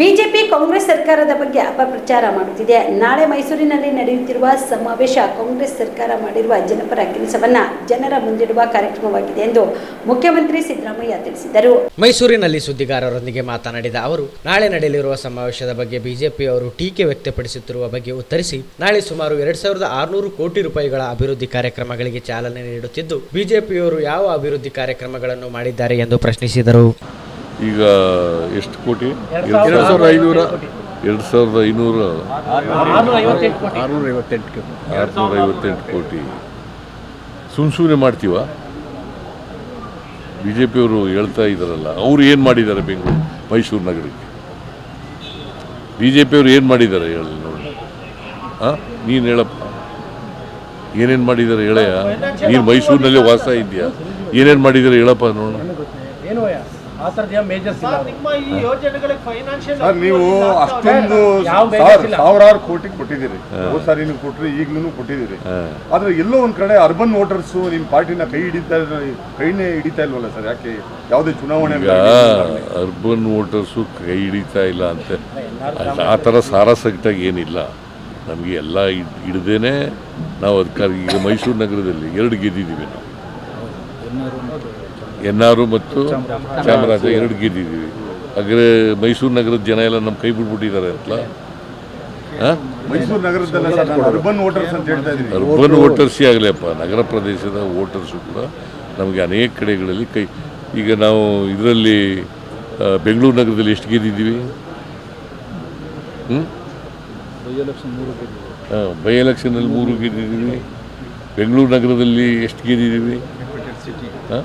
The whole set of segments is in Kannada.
ಬಿಜೆಪಿ ಕಾಂಗ್ರೆಸ್ ಸರ್ಕಾರದ ಬಗ್ಗೆ ಅಪಪ್ರಚಾರ ಮಾಡುತ್ತಿದೆ. ನಾಳೆ ಮೈಸೂರಿನಲ್ಲಿ ನಡೆಯುತ್ತಿರುವ ಸಮಾವೇಶ ಕಾಂಗ್ರೆಸ್ ಸರ್ಕಾರ ಮಾಡಿರುವ ಜನಪರ ಕೆಲಸವನ್ನ ಜನರ ಮುಂದಿಡುವ ಕಾರ್ಯಕ್ರಮವಾಗಿದೆ ಎಂದು ಮುಖ್ಯಮಂತ್ರಿ ಸಿದ್ದರಾಮಯ್ಯ ತಿಳಿಸಿದರು. ಮೈಸೂರಿನಲ್ಲಿ ಸುದ್ದಿಗಾರರೊಂದಿಗೆ ಮಾತನಾಡಿದ ಅವರು, ನಾಳೆ ನಡೆಯಲಿರುವ ಸಮಾವೇಶದ ಬಗ್ಗೆ ಬಿಜೆಪಿಯವರು ಟೀಕೆ ವ್ಯಕ್ತಪಡಿಸುತ್ತಿರುವ ಬಗ್ಗೆ ಉತ್ತರಿಸಿ, ನಾಳೆ ಸುಮಾರು ಎರಡ್ ಸಾವಿರದ ಆರುನೂರು ಕೋಟಿ ರೂಪಾಯಿಗಳ ಅಭಿವೃದ್ಧಿ ಕಾರ್ಯಕ್ರಮಗಳಿಗೆ ಚಾಲನೆ ನೀಡುತ್ತಿದ್ದು, ಬಿಜೆಪಿಯವರು ಯಾವ ಅಭಿವೃದ್ಧಿ ಕಾರ್ಯಕ್ರಮಗಳನ್ನು ಮಾಡಿದ್ದಾರೆ ಎಂದು ಪ್ರಶ್ನಿಸಿದರು. ಈಗ ಎಷ್ಟು ಕೋಟಿ? ಎರಡು ಸಾವಿರದ ಐನೂರ ಎರಡು ಸಾವಿರದ ಐನೂರ ಆರುನೂರ ಐವತ್ತೆಂಟು ಕೋಟಿ. ಸುಮ್ ಸುಮ್ಮನೆ ಮಾಡ್ತೀವ ಬಿ ಜೆ ಪಿಯವರು ಹೇಳ್ತಾ ಇದ್ದಾರಲ್ಲ ಅವ್ರು ಏನು ಮಾಡಿದ್ದಾರೆ ಬೆಂಗಳೂರು ಮೈಸೂರು ನಗರಕ್ಕೆ? ಬಿ ಜೆ ಪಿಯವರು ಏನು ಮಾಡಿದ್ದಾರೆ ಹೇಳಿ ನೋಡಿ. ಹಾಂ ನೀನು ಹೇಳಪ್ಪ. ಏನೇನು ಮಾಡಿದ್ದಾರೆ ಹೇಳಯ್ಯ? ನೀನು ಮೈಸೂರಿನಲ್ಲೇ ವಾಸ ಇದೆಯಾ ಏನೇನು ಮಾಡಿದ್ದಾರೆ ಹೇಳಪ್ಪ ನೋಡೋಣ ಏನು ಆ ಥರದ್ದು ಮೇಜರ್ಸ್ ಇಲ್ಲ ನಿಮ್ಮ ಈ ಯೋಜನೆಗಳಿಗೆ ಫೈನಾನ್ಷಿಯಲ್ ಸರ್ ನೀವು ಅಷ್ಟೊಂದು ಸಾವಿರಾರು ಕೋಟಿ ಕೊಟ್ಟಿದ್ದೀರಿ. ಸಾರಿ ನೀವು ಕೊಟ್ಟರೆ ಈಗ್ಲೂ ಕೊಟ್ಟಿದ್ದೀರಿ. ಆದ್ರೆ ಎಲ್ಲೋ ಒಂದ್ ಕಡೆ ಅರ್ಬನ್ ವೋಟರ್ಸ್ ನಿಮ್ ಪಾರ್ಟಿನ ಕೈ ಹಿಡಿತಾ ಕೈನೇ ಹಿಡಿತಾ ಇಲ್ವಲ್ಲ ಸರ್? ಯಾಕೆ ಯಾವುದೇ ಚುನಾವಣೆ ಅರ್ಬನ್ ವೋಟರ್ಸು ಕೈ ಹಿಡಿತಾ ಇಲ್ಲ ಅಂತ. ಆ ಥರ ಸಾರಾಸಗಟಾಗಿ ಏನಿಲ್ಲ. ನಮಗೆ ಎಲ್ಲ ಹಿಡ್ದೇನೆ ನಾವು ಅದಕ್ಕಾಗಿ ಈಗ ಮೈಸೂರು ನಗರದಲ್ಲಿ ಎರಡು ಗೆದ್ದಿದ್ದೀವಿ ನಾವು. ಎನ್ ಆರು ಮತ್ತು ಚಾಮರಾಜ. ಎರಡು ಗೆದ್ದಿದ್ದೀವಿ. ಅಗ್ರೆ ಮೈಸೂರು ನಗರದ ಜನ ಎಲ್ಲ ನಮ್ಮ ಕೈ ಬಿಟ್ಬಿಟ್ಟಿದ್ದಾರೆ ಅಂತಲ್ಲ? ಹಾಂ? ಮೈಸೂರು ನಗರದಲ್ಲ ಸರ್ ನಾನು ಅರ್ಬನ್ ವೋಟರ್ಸ್ ಅಂತ ಅರ್ಬನ್ ವೋಟರ್ಸೇ ಆಗಲಿಯಪ್ಪ ನಗರ ಪ್ರದೇಶದ ವೋಟರ್ಸು ಕೂಡ ನಮಗೆ ಅನೇಕ ಕಡೆಗಳಲ್ಲಿ ಕೈ ಈಗ ನಾವು ಇದರಲ್ಲಿ ಬೆಂಗಳೂರು ನಗರದಲ್ಲಿ ಎಷ್ಟು ಗೆದ್ದಿದ್ದೀವಿ? ಹ್ಞೂ ಬೈ ಎಲೆಕ್ಷನಲ್ಲಿ ಮೂರು ಗೆದ್ದಿದ್ದೀವಿ. ಬೆಂಗಳೂರು ನಗರದಲ್ಲಿ ಎಷ್ಟು ಗೆದ್ದಿದ್ದೀವಿ? ಹಾಂ?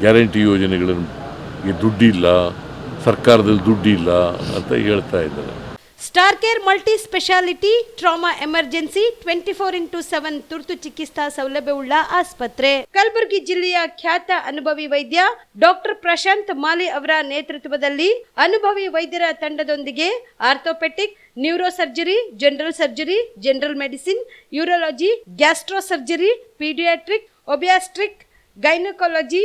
ಗ್ಯಾರಂಟಿ ಯೋಜನೆಗಳನ್ನು. ದುಡ್ಡಿಲ್ಲ, ಸರ್ಕಾರದಲ್ಲಿ ದುಡ್ಡಿಲ್ಲ ಅಂತ ಹೇಳ್ತಾ ಇದ್ದಾರೆ. Star care multi speciality trauma emergency twenty four into seven ತುರ್ತು ಚಿಕಿತ್ಸಾ ಸೌಲಭ್ಯವುಳ್ಳ ಆಸ್ಪತ್ರೆ. ಕಲಬುರಗಿ ಜಿಲ್ಲೆಯ ಖ್ಯಾತ ಅನುಭವಿ ವೈದ್ಯ ಡಾಕ್ಟರ್ ಪ್ರಶಾಂತ್ ಮಾಲಿ ಅವರ ನೇತೃತ್ವದಲ್ಲಿ ಅನುಭವಿ ವೈದ್ಯರ ತಂಡದೊಂದಿಗೆ orthopaedic neuro surgery general surgery, general medicine, urology gastro surgery paediatric, obstetric, gynaecology